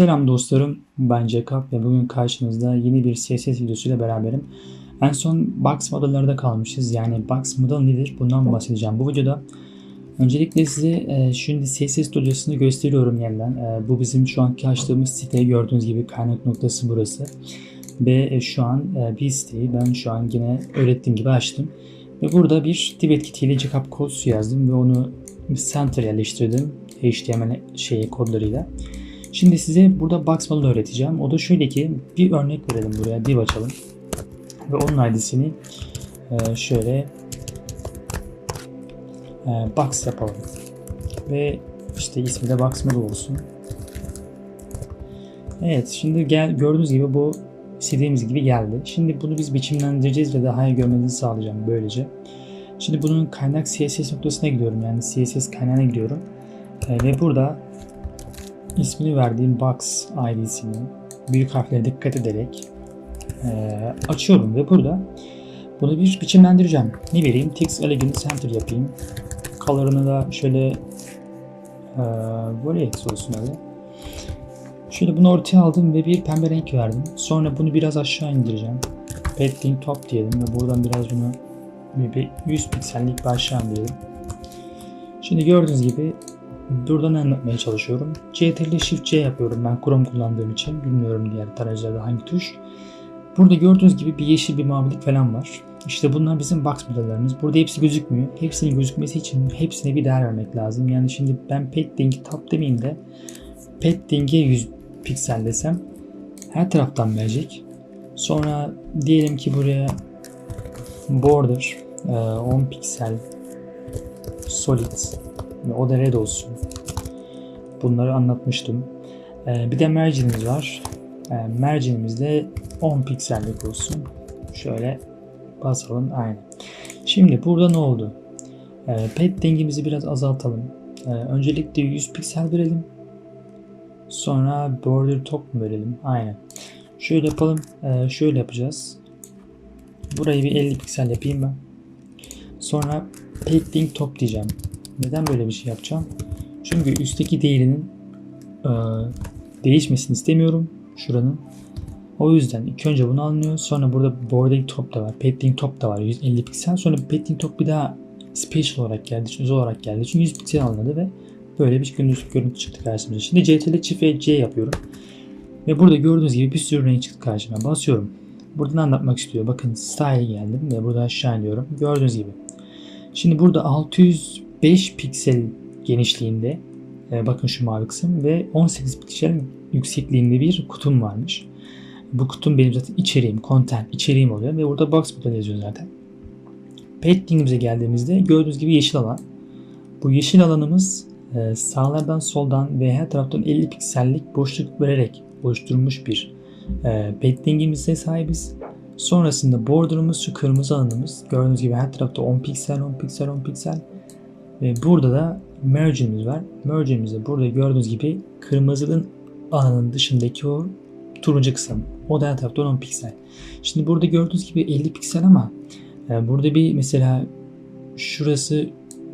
Selam dostlarım, ben Jacob ve bugün karşınızda yeni bir CSS videosuyla beraberim. En son box modellarda kalmışız. Yani box model nedir? Bundan bahsedeceğim bu videoda. Öncelikle size e, şimdi CSS dosyasını gösteriyorum yeniden. E, bu bizim şu anki açtığımız site gördüğünüz gibi kaynak noktası burası. Ve e, şu an e, bir siteyi ben şu an yine öğrettiğim gibi açtım. Ve burada bir Tibet kitiyle Jacob Codes yazdım ve onu center yerleştirdim. HTML şeyi kodlarıyla. Şimdi size burada box model öğreteceğim. O da şöyle ki bir örnek verelim buraya. Div açalım. Ve onun ID'sini e, şöyle e, box yapalım. Ve işte ismi de box model olsun. Evet şimdi gel, gördüğünüz gibi bu istediğimiz gibi geldi. Şimdi bunu biz biçimlendireceğiz ve daha iyi görmenizi sağlayacağım böylece. Şimdi bunun kaynak CSS noktasına gidiyorum. Yani CSS kaynağına gidiyorum. E, ve burada ismini verdiğim box ID'sini büyük harflere dikkat ederek e, açıyorum ve burada bunu bir biçimlendireceğim. Ne vereyim? Text Elegant Center yapayım. Color'ını da şöyle e, Volex olsun öyle. Şöyle bunu ortaya aldım ve bir pembe renk verdim. Sonra bunu biraz aşağı indireceğim. Padding Top diyelim ve buradan biraz bunu bir 100 piksellik bir aşağı indirelim. Şimdi gördüğünüz gibi Buradan anlatmaya çalışıyorum. CTRL Shift C yapıyorum ben Chrome kullandığım için. Bilmiyorum diğer tarayıcılarda hangi tuş. Burada gördüğünüz gibi bir yeşil bir mavilik falan var. İşte bunlar bizim box modellerimiz. Burada hepsi gözükmüyor. Hepsinin gözükmesi için hepsine bir değer vermek lazım. Yani şimdi ben padding top demeyeyim de padding'e 100 piksel desem her taraftan verecek. Sonra diyelim ki buraya border 10 piksel solid ve o da red olsun. Bunları anlatmıştım. Ee, bir de marginimiz var. Ee, marginimiz de 10 piksellik olsun. Şöyle basalım. Aynen. Şimdi burada ne oldu? Ee, paddingimizi biraz azaltalım. Ee, öncelikle 100 piksel verelim. Sonra border top mu verelim? Aynen. Şöyle yapalım. Ee, şöyle yapacağız. Burayı bir 50 piksel yapayım ben. Sonra padding top diyeceğim. Neden böyle bir şey yapacağım? Çünkü üstteki değerinin e, değişmesini istemiyorum şuranın. O yüzden ilk önce bunu alınıyor. Sonra burada bordering top da var. Padding top da var. 150 piksel. Sonra padding top bir daha special olarak geldi. Özel olarak geldi. Çünkü 100 piksel alındı ve böyle bir görüntü, görüntü çıktı karşımıza. Şimdi CTRL çift C yapıyorum. Ve burada gördüğünüz gibi bir sürü renk çıktı karşıma. Basıyorum. Buradan anlatmak istiyor. Bakın style geldim ve burada aşağı iniyorum. Gördüğünüz gibi. Şimdi burada 600 5 piksel genişliğinde e, bakın şu mavi kısım ve 18 piksel yüksekliğinde bir kutum varmış. Bu kutum benim zaten içeriğim, content, içeriğim oluyor ve burada box model yazıyor zaten. Padding'imize geldiğimizde gördüğünüz gibi yeşil alan. Bu yeşil alanımız e, sağlardan soldan ve her taraftan 50 piksellik boşluk vererek oluşturulmuş bir e, padding'imize sahibiz. Sonrasında border'ımız şu kırmızı alanımız. Gördüğünüz gibi her tarafta 10 piksel, 10 piksel, 10 piksel. Ve burada da merge'imiz var. Merge'imizde burada gördüğünüz gibi kırmızının alanın dışındaki o turuncu kısım. O da her tarafta 10 piksel. Şimdi burada gördüğünüz gibi 50 piksel ama e, burada bir mesela şurası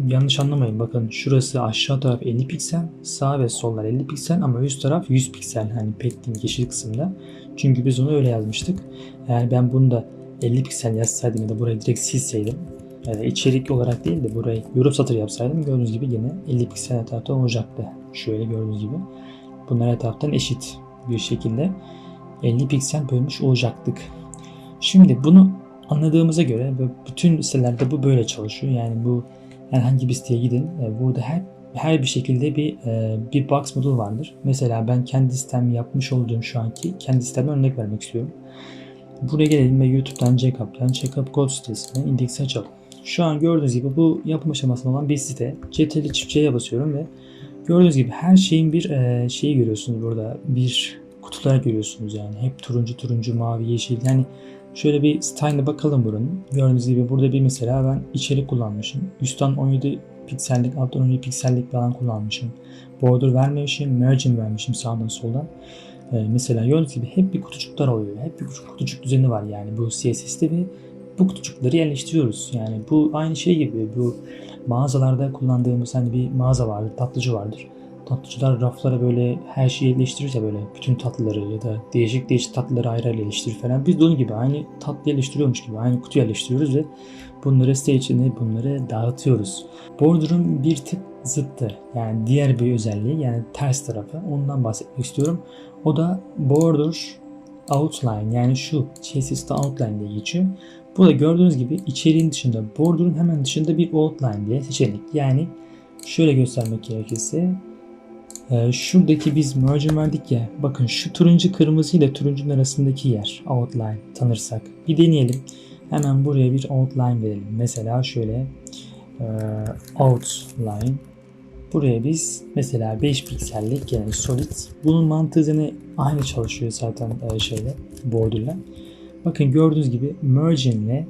yanlış anlamayın bakın şurası aşağı taraf 50 piksel sağ ve sollar 50 piksel ama üst taraf 100 piksel hani padding yeşil kısımda. Çünkü biz onu öyle yazmıştık. Eğer ben bunu da 50 piksel yazsaydım ya da burayı direkt silseydim yani içerik olarak değil de burayı yorum satır yapsaydım gördüğünüz gibi yine 50 piksel etrafta olacaktı. Şöyle gördüğünüz gibi. Bunlar etraftan eşit bir şekilde 50 piksel bölmüş olacaktık. Şimdi bunu anladığımıza göre ve bütün sitelerde bu böyle çalışıyor. Yani bu herhangi bir siteye gidin. E, burada her her bir şekilde bir e, bir box model vardır. Mesela ben kendi sistem yapmış olduğum şu anki kendi sisteme örnek vermek istiyorum. Buraya gelelim ve YouTube'dan Jackup'tan Checkup Code sitesine indeksi açalım. Şu an gördüğünüz gibi bu yapım aşamasında olan bir site. CTRL çift C'ye basıyorum ve gördüğünüz gibi her şeyin bir e, şeyi görüyorsunuz burada. Bir kutular görüyorsunuz yani. Hep turuncu turuncu, mavi, yeşil. Yani şöyle bir style'e bakalım buranın. Gördüğünüz gibi burada bir mesela ben içerik kullanmışım. Üstten 17 piksellik, alttan 17 piksellik bir alan kullanmışım. Border vermemişim, margin vermişim sağdan soldan. Ee, mesela gördüğünüz gibi hep bir kutucuklar oluyor. Hep bir kutucuk düzeni var yani bu CSS'te ve bu kutucukları yerleştiriyoruz. Yani bu aynı şey gibi bu mağazalarda kullandığımız hani bir mağaza vardır, tatlıcı vardır. tatlıcılar raflara böyle her şeyi yerleştirir ya böyle bütün tatlıları ya da değişik değişik tatlıları ayrı ayrı yerleştirir falan. Biz de onun gibi aynı tatlı yerleştiriyormuş gibi aynı kutu yerleştiriyoruz ve bunları içine bunları dağıtıyoruz. Border'ın bir tık zıttı yani diğer bir özelliği yani ters tarafı ondan bahsetmek istiyorum. O da border outline yani şu chassis'te outline diye geçiyor. Burada gördüğünüz gibi içeriğin dışında border'ın hemen dışında bir outline diye seçenek. Yani şöyle göstermek gerekirse e, şuradaki biz merge verdik ya bakın şu turuncu kırmızı ile turuncunun arasındaki yer outline tanırsak bir deneyelim. Hemen buraya bir outline verelim. Mesela şöyle e, outline Buraya biz mesela 5 piksellik yani solid. Bunun mantığı yine aynı çalışıyor zaten e, şeyle border'la. Bakın gördüğünüz gibi merging ile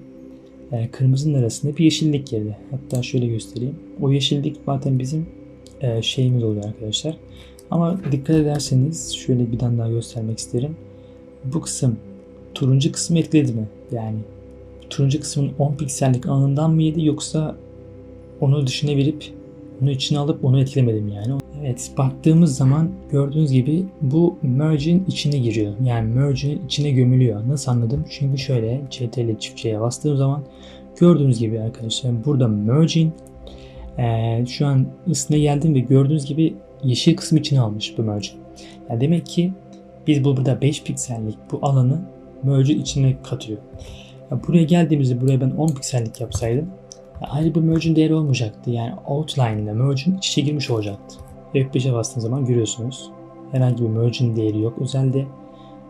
e, kırmızının arasında bir yeşillik girdi. Hatta şöyle göstereyim. O yeşillik zaten bizim e, şeyimiz oluyor arkadaşlar. Ama dikkat ederseniz şöyle bir tane daha göstermek isterim. Bu kısım turuncu kısmı etkiledi mi? Yani turuncu kısmın 10 piksellik alanından mı yedi yoksa onu dışına verip onu içine alıp onu etkilemedim yani. Evet baktığımız zaman gördüğünüz gibi bu merge'in içine giriyor. Yani merge'in içine gömülüyor. Nasıl anladım? Çünkü şöyle CTRL çiftçiye bastığım zaman gördüğünüz gibi arkadaşlar burada merge'in ee, şu an ısına geldim ve gördüğünüz gibi yeşil kısmı içine almış bu merge. Yani demek ki biz bu burada 5 piksellik bu alanı merge'in içine katıyor. Ya buraya geldiğimizde buraya ben 10 piksellik yapsaydım ayrı bir merge'in değeri olmayacaktı. Yani outline ile merge'in iç içe girmiş olacaktı. F5'e bastığınız zaman görüyorsunuz. Herhangi bir merge'in değeri yok. Özelde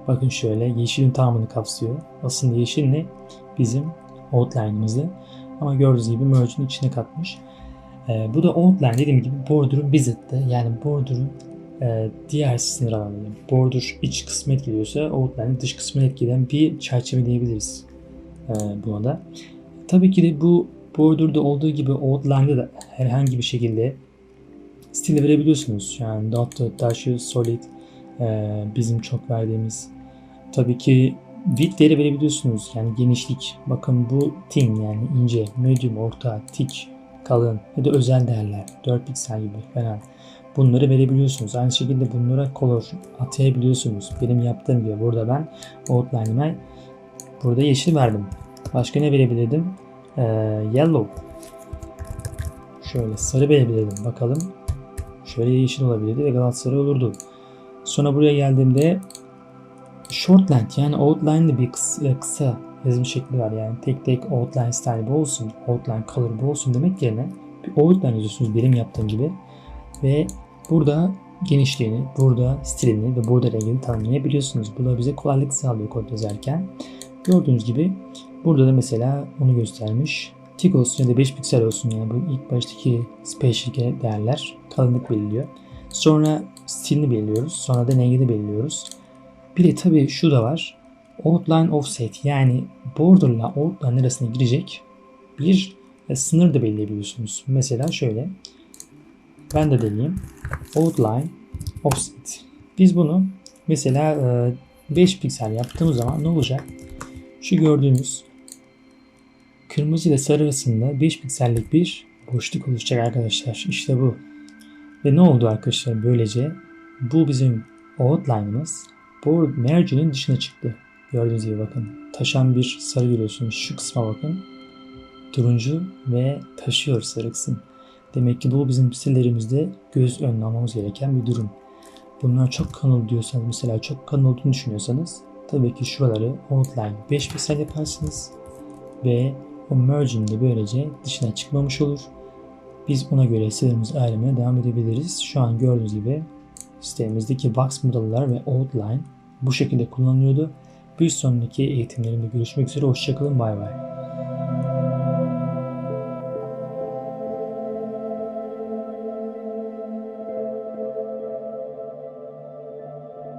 bakın şöyle yeşilin tamamını kapsıyor. Aslında yeşil ne? Bizim outline'ımızı. Ama gördüğünüz gibi merge'in içine katmış. Ee, bu da outline dediğim gibi border'ın bir zıttı. Yani border'ın e, diğer sınır alanı. Border iç kısmı etkiliyorsa outline dış kısmını etkileyen bir çerçeve diyebiliriz e, buna da. Tabii ki de bu Border'da olduğu gibi Outline'da da herhangi bir şekilde stil verebiliyorsunuz. Yani dot, taşı, solid, e, bizim çok verdiğimiz. Tabii ki width değeri verebiliyorsunuz. Yani genişlik. Bakın bu thin yani ince, medium, orta, thick, kalın ya da özel değerler. 4 piksel gibi falan. Bunları verebiliyorsunuz. Aynı şekilde bunlara color atayabiliyorsunuz. Benim yaptığım gibi burada ben outline'ime burada yeşil verdim. Başka ne verebilirdim? Ee, yellow. Şöyle sarı verebilirdim. Bakalım. Şöyle yeşil olabilirdi ve Galatasaray olurdu. Sonra buraya geldiğimde shortland yani outline bir kısa, e, kısa yazım şekli var. Yani tek tek outline style bu olsun, outline color bu olsun demek yerine bir outline yazıyorsunuz benim yaptığım gibi. Ve burada genişliğini, burada stilini ve burada rengini tanımlayabiliyorsunuz. Bu da bize kolaylık sağlıyor kod yazarken. Gördüğünüz gibi Burada da mesela onu göstermiş. Tik olsun ya da 5 piksel olsun yani bu ilk baştaki spatial değerler kalınlık belirliyor. Sonra stilini belirliyoruz. Sonra da rengini belirliyoruz. Bir de tabii şu da var. Outline offset yani border ile outline arasına girecek bir e, sınır da belirleyebiliyorsunuz. Mesela şöyle. Ben de deneyeyim. Outline offset. Biz bunu mesela 5 e, piksel yaptığımız zaman ne olacak? Şu gördüğünüz kırmızı ile sarı arasında 5 piksellik bir boşluk oluşacak arkadaşlar. İşte bu. Ve ne oldu arkadaşlar böylece? Bu bizim outline'ımız bu merge'nin dışına çıktı. Gördüğünüz gibi bakın. Taşan bir sarı görüyorsunuz. Şu kısma bakın. Turuncu ve taşıyor sarı kısım. Demek ki bu bizim stillerimizde göz önüne almamız gereken bir durum. Bunlar çok kanal diyorsanız mesela çok kanal olduğunu düşünüyorsanız tabii ki şuraları outline 5 piksel yaparsınız ve o merging de böylece dışına çıkmamış olur. Biz ona göre sitelerimizi ayarlamaya devam edebiliriz. Şu an gördüğünüz gibi sitemizdeki box model'lar ve outline bu şekilde kullanılıyordu. Bir sonraki eğitimlerimde görüşmek üzere. Hoşçakalın. Bay bay.